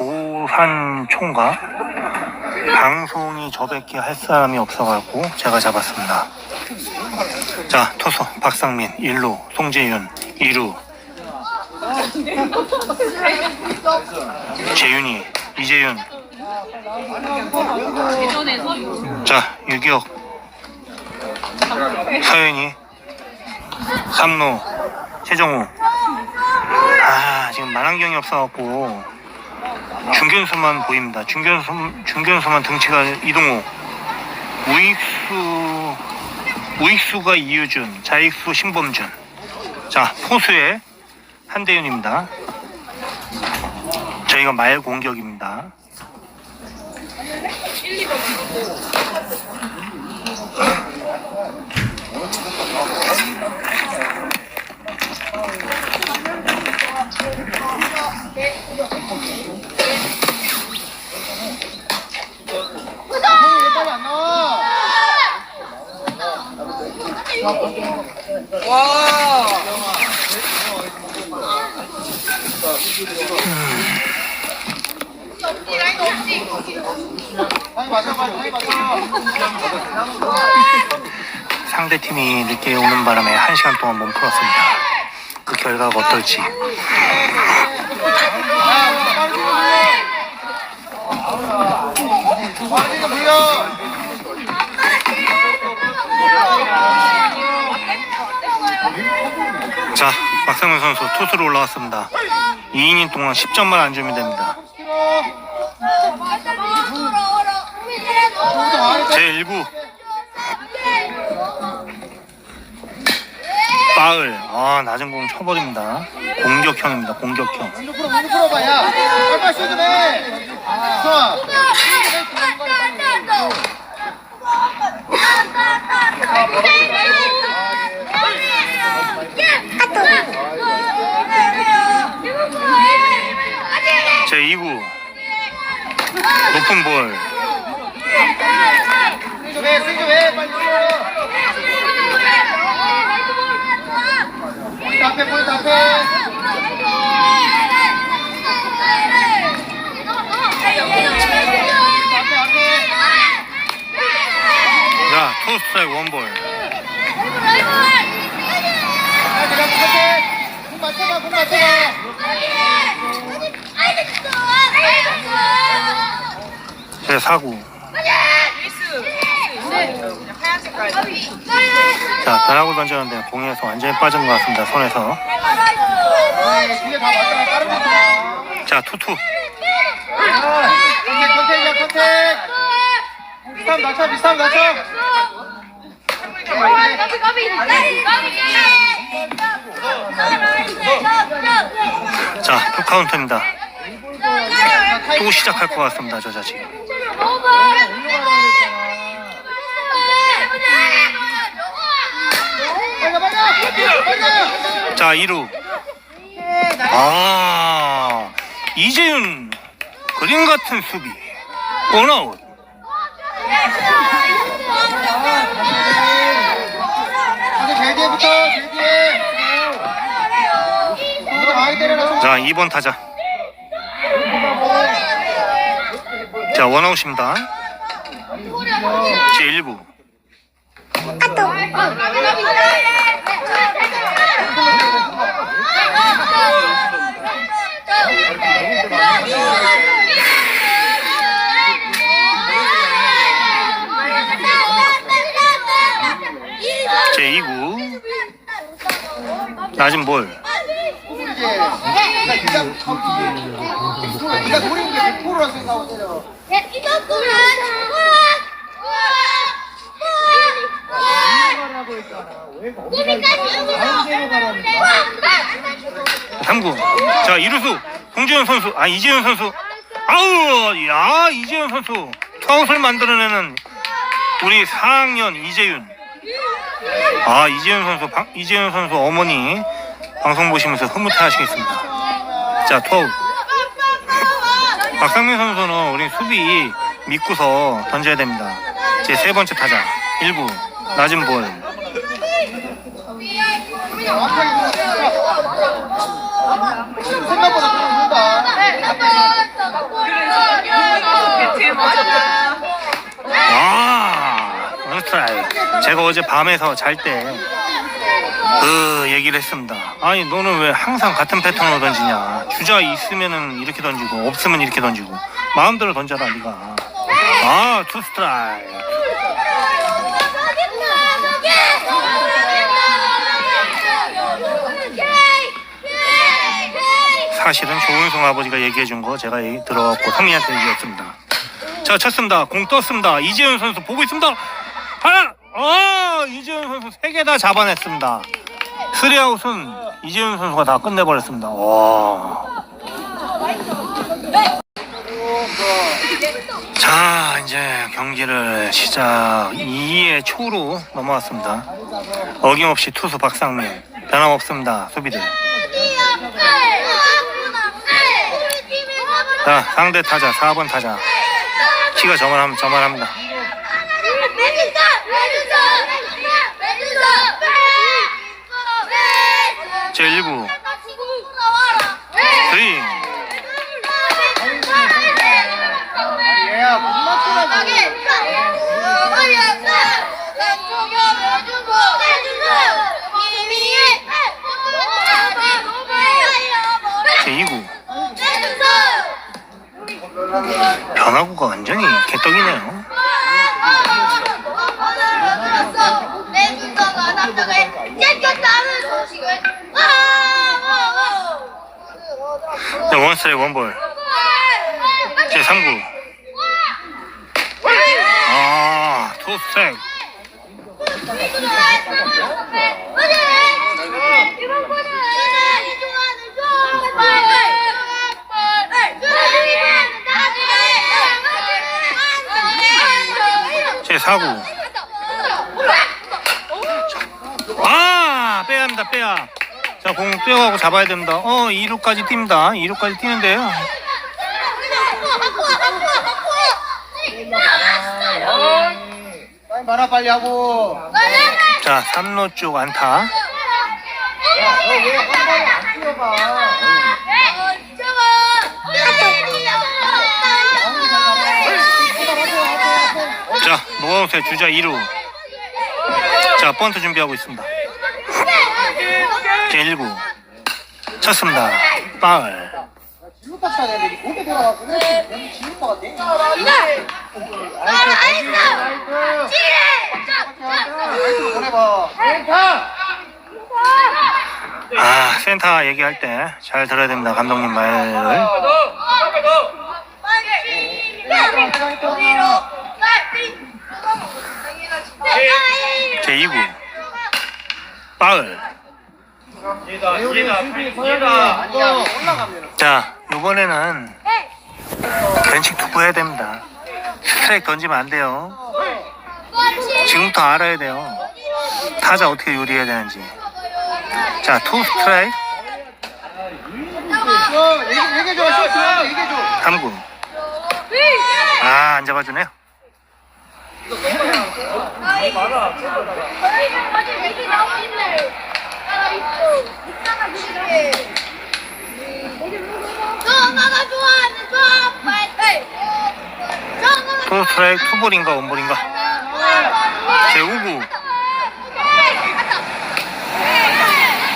도산 총각. 방송이 저밖에 할 사람이 없어가지고 제가 잡았습니다. 자 투수 박상민 1루 송재윤 2루. 재윤이 이재윤. 자 유기혁. 서현이. 3루 최정우. 아 지금 만환경이 없어갖고 중견수만 보입니다. 중견수, 중견수만 등치가 이동호. 우익수 우익수가 이유준 자익수 신범준. 자 포수의 한대윤입니다. 저희가 말 공격입니다 와? 맞아. 상대 팀이 늦게 오는 바람에 1시간 동안 몸 풀었습니다 그 결과가 어떨지. 자 박상현 선수 투수로 올라왔습니다. 2이닝 동안 10점만 안 주면 됩니다. 제1구 빠을 아 낮은 공 쳐버립니다 공격형입니다 공격형. 수아. 제 2구 높은 볼 스윙 좀 해, 스윙 좀 해. 빨리 풀어. 포인트 앞에, 포인트 앞에. 투 스트라이크 원볼 아, 내가 못할게. 공 맞춰봐, 공 맞춰봐. 제4구 자 변화구 던졌는데 공에서 완전히 빠진 것 같습니다 손에서. 자 투투 컨택, 컨택이야, 컨택. 비슷하면 낮춰, 비슷하면 낮춰. 자 풀카운트입니다 또 시작할 것 같습니다 저 자식 빨리 가, 빨리 가. 빨리 가. 자 2루. 아 이재윤 그림 같은 수비. 원아웃. 자 2번 타자. 자 원아웃입니다. 제1 구 제2구. 낮은 볼. 네가 게 100%라 생각하고. 때려. 삼구자 이루수. 홍재현 선수. 아 이재현 선수. 아우 야 이재현 선수. 투아웃을 만들어내는 우리 4학년 이재윤. 아 이재현 선수 방, 이재현 선수 어머니 방송 보시면서 흐뭇해 하시겠습니다. 자 투아웃. 박상민 선수는 우리 수비 믿고서 던져야 됩니다. 제 세 번째 타자. 1구 낮은 볼 아, 그렇더라. 제가 어제 밤에서 잘 때 그 얘기를 했습니다. 아니 너는 왜 항상 같은 패턴으로 던지냐? 주자 있으면은 이렇게 던지고 없으면 이렇게 던지고 마음대로 던져라 네가. 아, 투 스트라이크. 사실은 조은성 아버지가 얘기해 준 거 제가 얘기 들어갖고 성민이한테 얘기했습니다. 자, 쳤습니다. 공 떴습니다. 이재현 선수 보고 있습니다. 하나, 아, 이재현 선수 세 개 다 잡아냈습니다. 스리아웃은 이재현 선수가 다 끝내버렸습니다. 와. 자, 이제 경기를 시작 2회 초로 넘어왔습니다. 어김없이 투수 박상민 변함없습니다. 수비들. 자, 상대 타자 4번 타자. 키가 저만하면 저만합니다. 제 1구 스윙. 변화구가 완전히 개떡이네요. 자, 원스트라이크 원볼. 제 3구. 아, 투 스트라이크. 제 4구. 아, 빼야 합니다, 빼야. 자, 공 빼어가고 잡아야 됩니다. 어, 2루까지 뜁니다. 2루까지 뛰는데요. 빨리 말아 빨리 하고 자, 3루 쪽 안타. 야너왜 한 번에 안 뛰어가 노아웃의 주자 2루. 자, 번트 준비하고 있습니다. 제 1구. 쳤습니다. 파울. 아, 센터 얘기할 때 잘 들어야 됩니다. 감독님 말을. 제 2구. 파울. 배우는 수비 서열이 아니야 올라가면 자, 이번에는 변칙 투구해야 됩니다. 스트라이크 던지면 안 돼요. 지금부터 알아야 돼요. 타자 어떻게 요리해야 되는지. 자, 투 스트라이크, 어, 얘기, 얘 기해줘 쇼트 한번 얘기해줘 3구. 아, 스트라이크, 투볼인가 원볼인가? 제 5구.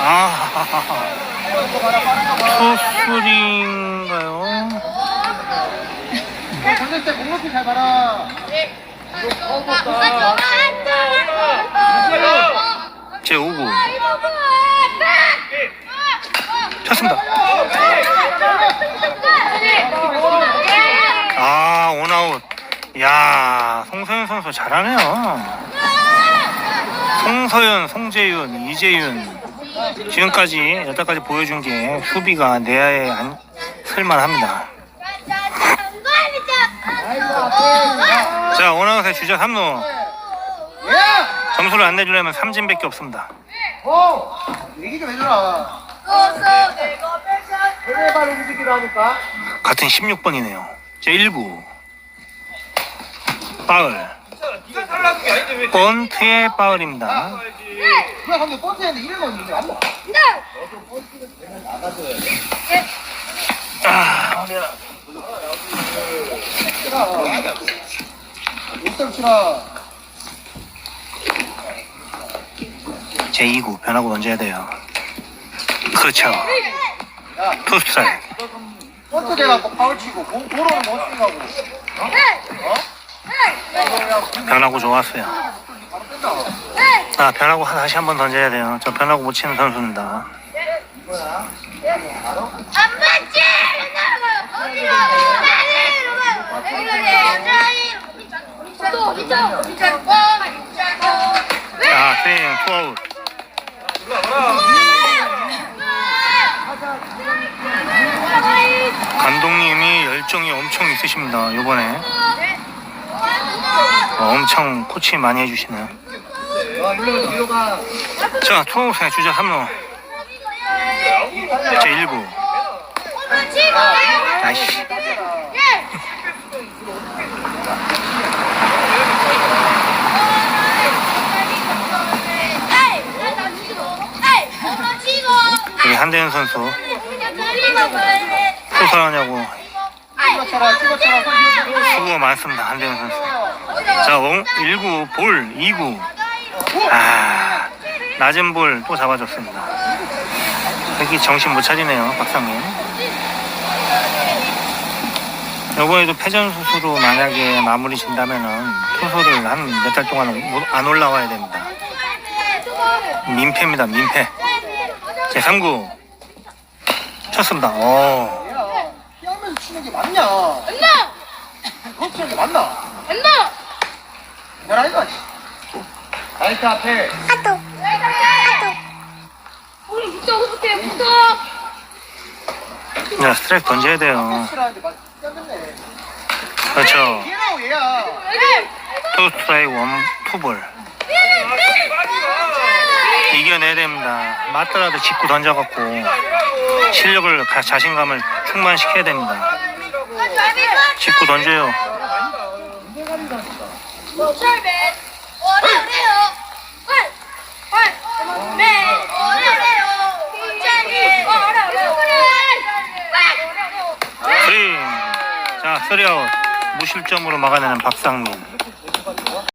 아, 투수인가요? 너 던질 때 공높이 잘 봐라 제 5구. 쳤습니다. 아, 원아웃. 야, 송서현 선수 잘하네요. 송서현, 송재윤, 이재윤. 지금까지 여태까지 보여준 게 수비가 내야에 안 쓸만합니다. 자, 원아웃의 주자 3루. 얘야 점수를 안 내주려면 삼진밖에 없습니다. 어 얘기 좀 해줘라 그래 발 움직이라 하니까 같은 16번이네요. 제 1구. 파울. 번트의 파울입니다. 그래 근데 버스 했는데 이런 건 있는데 안 봐. 아, 치라 못들 치라 제 2구 변하고 던져야 돼요. 그렇죠. 야, 투 스트라이크. 포트 돼갖고 파울 치고 공 도로는 못. 어? 변하고 좋았어요. 아, 변하고 다시 한번 던져야 돼요. 저 변하고 못 치는 선수입니다. 안 맞지? 어디로? 자, 스윙, 투아웃. 감독님이 열정이 엄청 있으십니다. 요번에 어, 엄청 코치 많이 해주시네요. 어. 자, 투아웃에 주자 3루. 제 1구. 아이씨. 한대현 선수 뒤로 들어. 수고가 많습니다. 한대현 선수. 자, 1구 볼, 2구. 아, 낮은 볼 또 잡아줬습니다. 여기 정신 못 차리네요, 박상민. 이번에도 패전 수수로 만약에 마무리 진다면은 투수를 한 몇 달 동안 못- 안 올라와야 됩니다. 민폐입니다, 민폐. 제 3구 쳤습니다. 오. 야, 피하면서 치는 게 맞냐? 그렇게 치는 게 맞나? 내가 이거. 라이트 앞에. 자, 스트라이크 던져야 돼요. 치라는데 맞. 겼네 그렇죠. 얘라고 얘야. 투 스트라이크 원 투볼 이겨내야 됩니다. 맞더라도 짚고 던져갖고 실력을 가- 자신감을 충만시켜야 됩니다. 짚고 던져요. 스윙. 자, 쓰리아웃 무실점으로 막아내는 박상민.